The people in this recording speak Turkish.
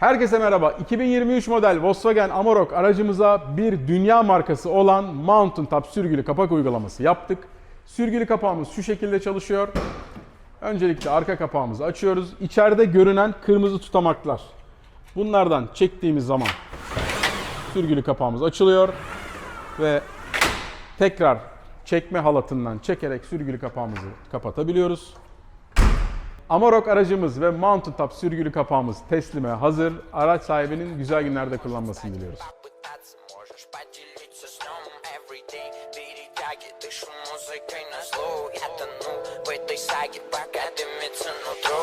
Herkese merhaba. 2023 model Volkswagen Amarok aracımıza bir dünya markası olan Mountain Top sürgülü kapak uygulaması yaptık. Sürgülü kapağımız şu şekilde çalışıyor. Öncelikle arka kapağımızı açıyoruz. İçeride görünen kırmızı tutamaklar. Bunlardan çektiğimiz zaman sürgülü kapağımız açılıyor ve tekrar çekme halatından çekerek sürgülü kapağımızı kapatabiliyoruz. Amarok aracımız ve Mountain Top sürgülü kapağımız teslime hazır. Araç sahibinin güzel günlerde kullanmasını diliyoruz. Попытаться можешь поделиться сном Everyday перетягивай, дышу музыкой на зло Я тону в этой саге, пока дымится нутро